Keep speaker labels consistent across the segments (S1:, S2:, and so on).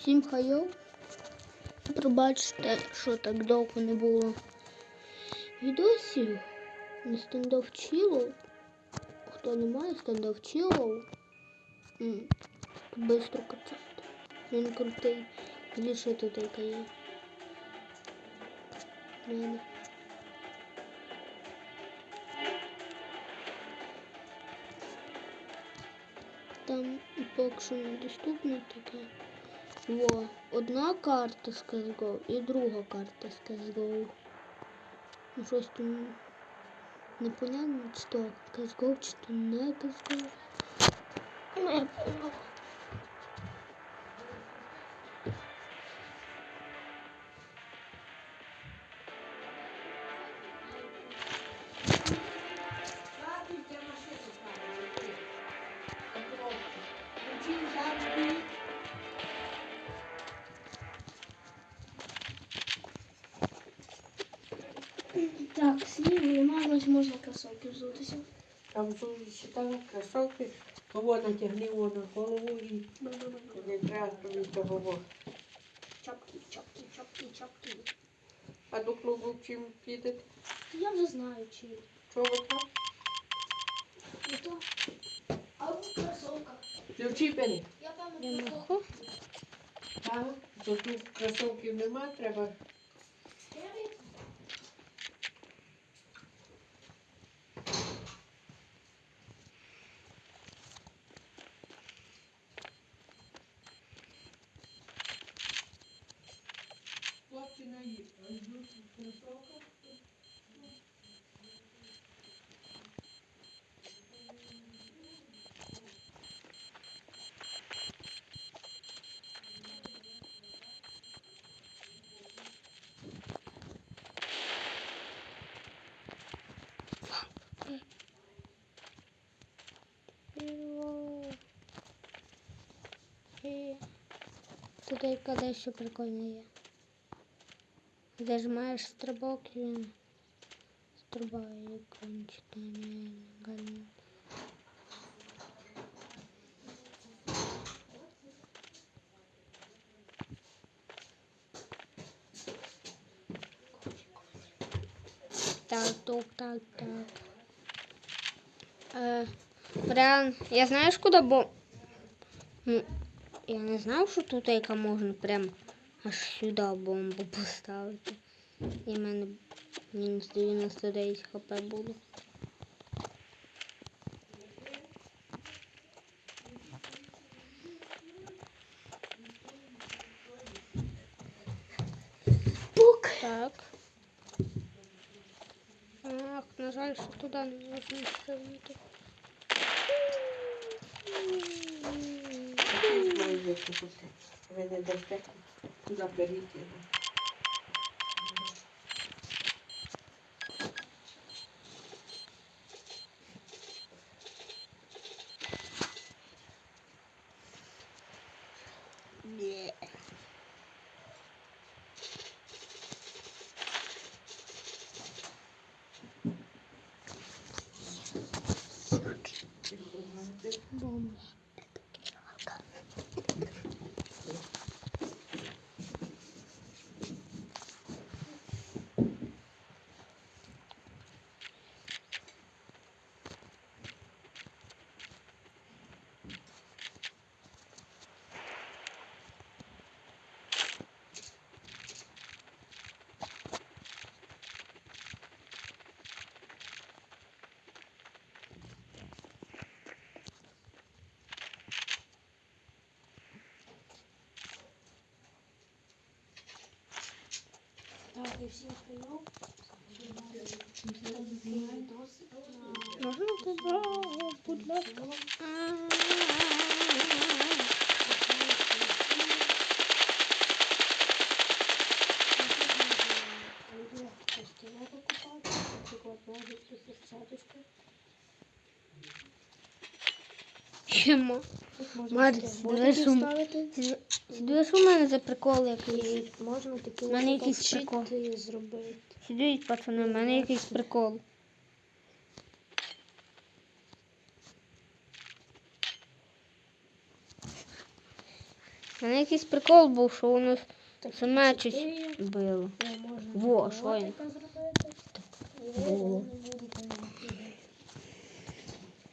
S1: Всім хайо. Пробачте, що так довго не було відосів. Не стендов чилов. Хто не має стендов чилов, м, бистро качати. Він крутий. Більше тут яка є. Мене. Там поки що недоступно таке. Во, одна карта з CSGO і друга карта з CSGO. Ну щось там непонятно, чи то CSGO, чи то не CSGO. Не я кросовки взутися.
S2: Там вже читала кросовки, кого натягни на голову і не треба тобі того.
S1: Чапки, чапки, чапки, чапки.
S2: А до клубу чим підете?
S1: Я вже знаю, чи
S2: Що ви там?
S1: не то. А в кросовках.
S2: Ключі бери.
S1: Я певно
S2: то тут кросовків нема, треба. Хлопці на йдуть в.
S1: Тут яка дещо прикольне є. Зажимаєш стрибок він стрибає і кончено. Так, так, так, так. Е, Варіант, я знаєш куди бо. Ну, я не знав, що тут яка можна прям аж сюди бомбу поставити. І в мене мінус 99 хп було. Пук. Так. Ах, на жаль, що туди не можна стрілити.
S2: Ви не дасте, туди беріть його.
S1: Так, і всім покупаю, Можна туди, будь ласка. Чому? Мать, дивись, у Дивись, у мене за прикол якийсь.
S3: Можна такі
S1: У мене якийсь прикол.
S3: зробити.
S1: Сидіть, пацани, у мене якийсь прикол.
S4: У мене якийсь прикол був, що воно
S3: Так,
S4: саме щось було. Во, що
S3: зробити.
S4: Во.
S3: не будете нікуди.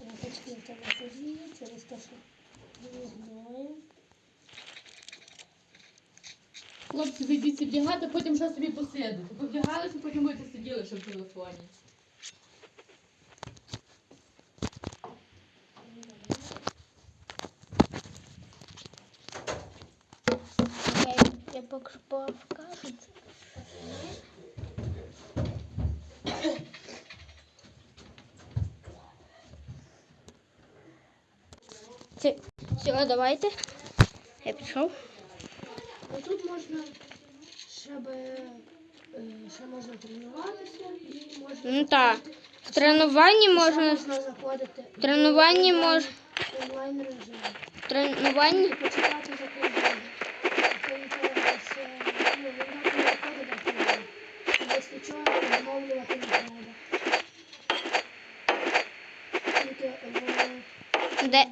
S3: Лампочки в тебе події через те, що ми знаємо.
S5: Ви йдіть вдягати, потім ще собі посидите. Ви вдягалися, потім будете сиділи ще в телефоні.
S4: Я, я поки що покажу. Все, давайте. Я пішов.
S3: Можна, щоб е, ще можна тренуватися і можна.
S4: Ну так. В тренуванні можна.
S3: можна заходити
S4: В тренуванні
S3: в онлайн- режим.
S4: В тренуванні.
S3: Якщо ну, телефон. Якщо чого, відмовлювати не треба. Тільки в
S4: Де?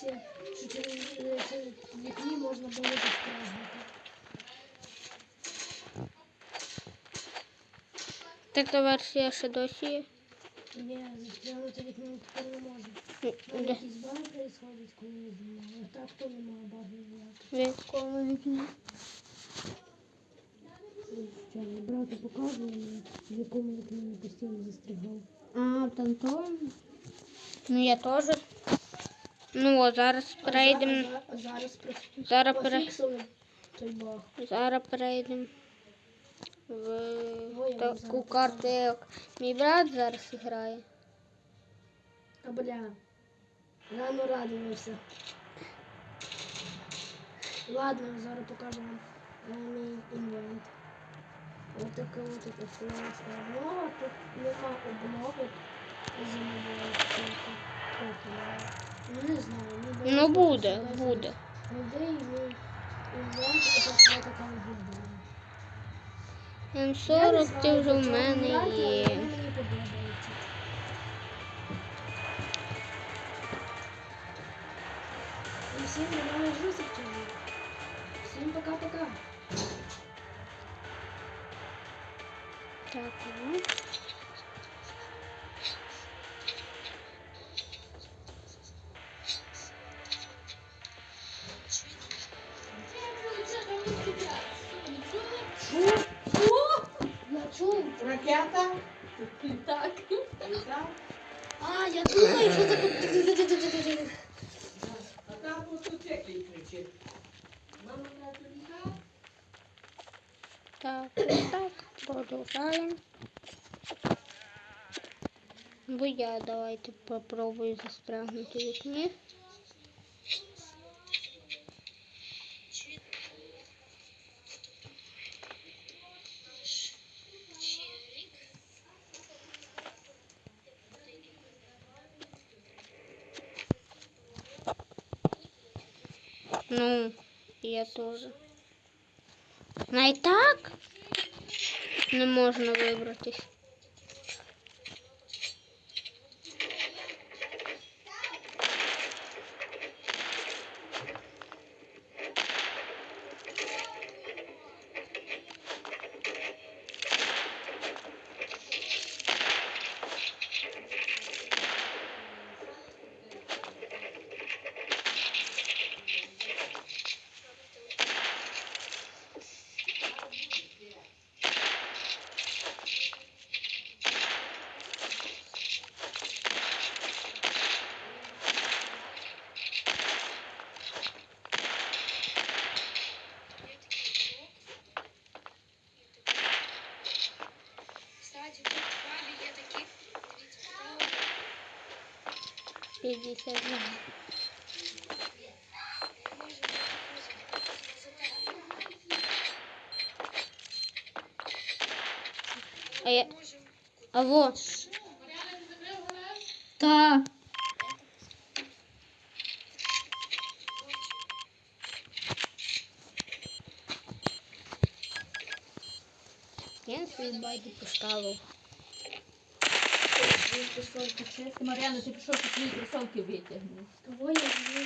S3: Така версія, що через е, через вікні можна було застрягнути.
S4: Така версія ще досі є.
S3: Ні, застрягнути вікно тепер не можна.
S4: Ну,
S3: Там
S4: Де?
S3: якісь баги происходять, коли я знімаю. Так то немає баги ніяких.
S4: В якому вікні?
S3: Звичайно, брату показували, в якому вікні він постійно застрягав.
S4: А, там то. Ну я теж. Ну, о, зараз перейдемо.
S3: А за- зараз
S4: Зараз пере...
S3: той баг.
S4: Зараз перейдемо в таку карту, як мій брат зараз грає.
S3: А бля, рано радувався. Ладно, зараз покажу вам е, мій інвент. Ось така ось така флешка обнова. Тут нема обнови штуки. Ну не знаю,
S4: Ну буде, буде.
S3: Людей виглядає.
S4: М40 ти вже в мене є.
S3: І всім до нових зустрічей. Всім пока-пока.
S4: Так, ну.
S5: Так.
S3: А, я думаю, що це
S2: А там мотоциклі кричить. Мама на тобі
S4: Так, так, продовжаємо. Бо я давайте попробую застрягнути в вікні. Ну, я тоже. Ну і так не можна вибратись.
S6: 51.
S4: А я... А вот. Та. Я свій байду поставив
S3: кросовки чисті.
S5: Мар'яна, ти пішов що твої кросовки витягнеш.
S3: Кого я.
S5: Коли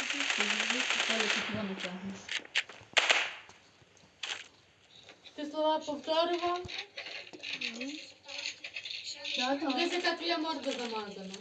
S5: ти слова повторював? Десь яка твоя морда замазана.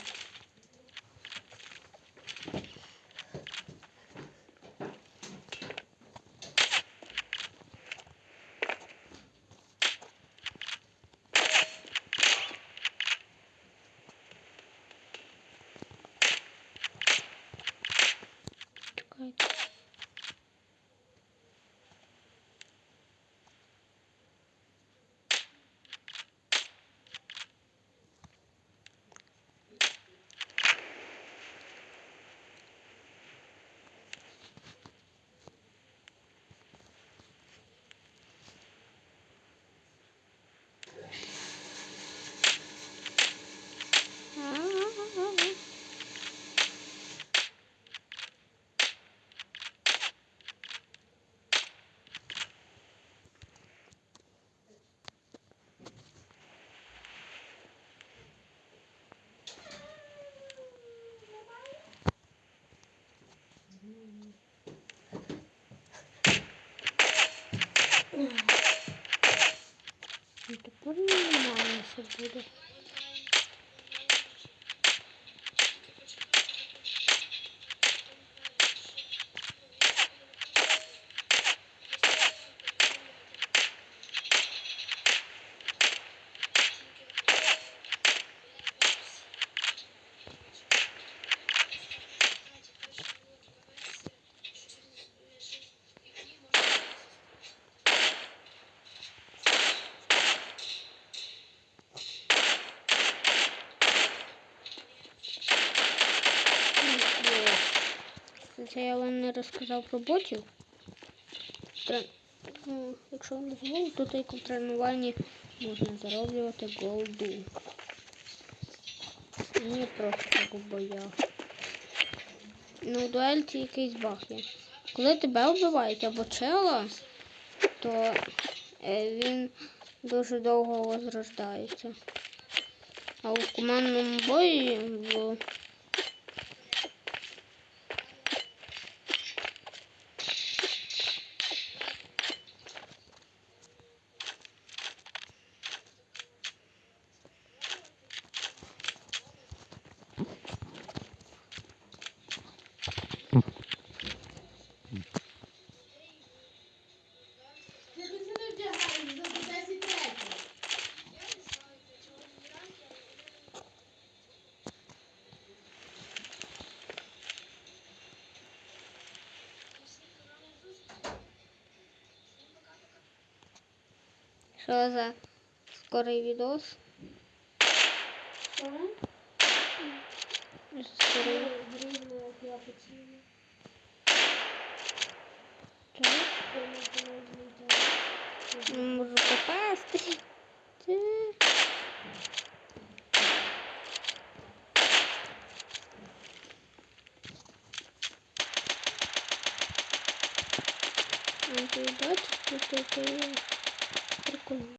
S4: Ну, Тепер нормально все Це я вам не розказав про ботів. Тре- Ну, якщо не забули, то тільки в тренуванні можна зароблювати голду. Не просто так у боях. Ну, в дуельці якийсь баг є. Коли тебе вбивають або чела, то е, він дуже довго возрождається. А у командному бої в Що за скорий відос?
S3: Що?
S4: Скорий. Можу попасти. Це... А ти бачиш, що це прикольно.